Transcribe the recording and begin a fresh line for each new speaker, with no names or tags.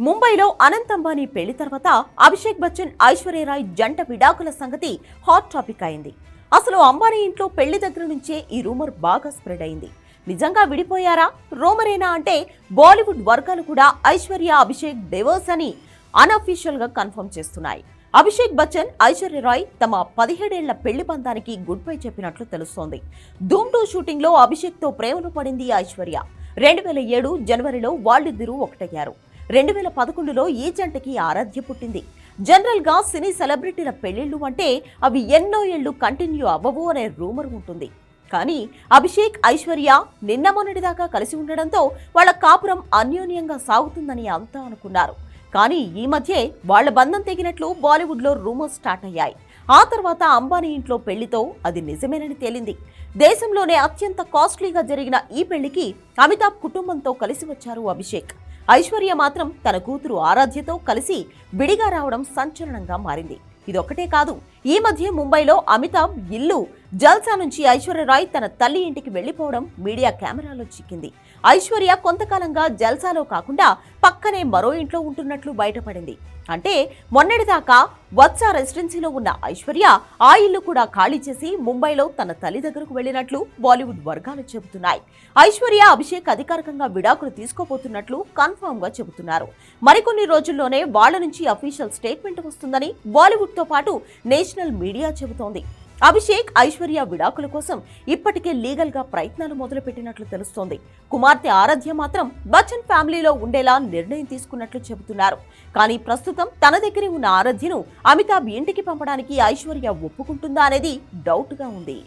ముంబైలో అనంత్ అంబానీ పెళ్ళి తర్వాత అభిషేక్ బచ్చన్ ఐశ్వర్యరాయ్ జంట విడాకుల సంగతి హాట్ టాపిక్ అయింది. అసలు అంబానీ ఇంట్లో పెళ్ళి దగ్గర నుంచే ఈ రూమర్ బాగా స్ప్రెడ్ అయింది. నిజంగా విడిపోయారా? రూమరేనా అంటే బాలీవుడ్ వర్గాలు కూడా ఐశ్వర్య అభిషేక్ డివోర్స్ అని అన్అఫీషియల్గా కన్ఫర్మ్ చేస్తున్నాయి. అభిషేక్ బచ్చన్ ఐశ్వర్య రాయ్ తమ పదిహేడేళ్ళ పెళ్ళి బంధానికి గుడ్ బై చెప్పినట్లు తెలుస్తోంది. ధూమ్ టూ షూటింగ్లో అభిషేక్తో ప్రేమలో పడింది ఐశ్వర్య. రెండు వేల ఏడు జనవరిలో వాళ్ళిద్దరూ ఒకటయ్యారు. రెండు వేల పదకొండులో ఈ జంటకి ఆరాధ్య పుట్టింది. జనరల్గా సినీ సెలబ్రిటీల పెళ్ళిళ్ళు అంటే అవి ఎన్నో ఏళ్ళు కంటిన్యూ అవ్వవు అనే రూమర్ ఉంటుంది. కానీ అభిషేక్ ఐశ్వర్య నిన్న మొన్నటిదాకా కలిసి ఉండడంతో వాళ్ళ కాపురం అన్యోన్యంగా సాగుతుందని అంతా అనుకున్నారు. కానీ ఈ మధ్యే వాళ్ళ బంధం తెగినట్లు బాలీవుడ్లో రూమర్స్ స్టార్ట్ అయ్యాయి. ఆ తర్వాత అంబానీ ఇంట్లో పెళ్ళితో అది నిజమేనని తేలింది. దేశంలోనే అత్యంత కాస్ట్లీగా జరిగిన ఈ పెళ్ళికి అమితాబ్ కుటుంబంతో కలిసి వచ్చారు అభిషేక్. ఐశ్వర్య మాత్రం తన కూతురు ఆరాధ్యతో కలిసి విడిగా రావడం సంచలనంగా మారింది. ఇదొక్కటే కాదు ఈ మధ్య ముంబైలో అమితాబ్ ఇల్లు జల్సా నుంచి ఐశ్వర్యరాయ్ తన తల్లి ఇంటికి వెళ్ళిపోవడం మీడియా కెమెరాలో చిక్కింది. ఐశ్వర్య కొంతకాలంగా జల్సాలో కాకుండా పక్కనే మరో ఇంట్లో ఉంటున్నట్లు బయటపడింది. అంటే మొన్నటిదాకా వత్స రెసిడెన్సీలో ఉన్న ఐశ్వర్య ఆ ఇల్లు కూడా ఖాళీ చేసి ముంబైలో తన తల్లి దగ్గరకు వెళ్ళినట్లు బాలీవుడ్ వర్గాలు చెబుతున్నాయి. ఐశ్వర్య అభిషేక్ అధికారికంగా విడాకులు తీసుకోబోతున్నట్లు కన్ఫర్మ్గా చెబుతున్నారు. మరికొన్ని రోజుల్లోనే వాళ్ళ నుంచి అఫీషియల్ స్టేట్మెంట్ వస్తుందని బాలీవుడ్తో పాటు నేషనల్ మీడియా చెబుతోంది. అభిషేక్ ఐశ్వర్య విడాకుల కోసం ఇప్పటికే లీగల్గా ప్రయత్నాలు మొదలుపెట్టినట్లు తెలుస్తోంది. కుమార్తె ఆరాధ్య మాత్రం బచ్చన్ ఫ్యామిలీలో ఉండేలా నిర్ణయం తీసుకున్నట్లు చెబుతున్నారు. కానీ ప్రస్తుతం తన దగ్గరే ఉన్న ఆరాధ్యను అమితాబ్ ఇంటికి పంపడానికి ఐశ్వర్య ఒప్పుకుంటుందా అనేది డౌట్గా ఉంది.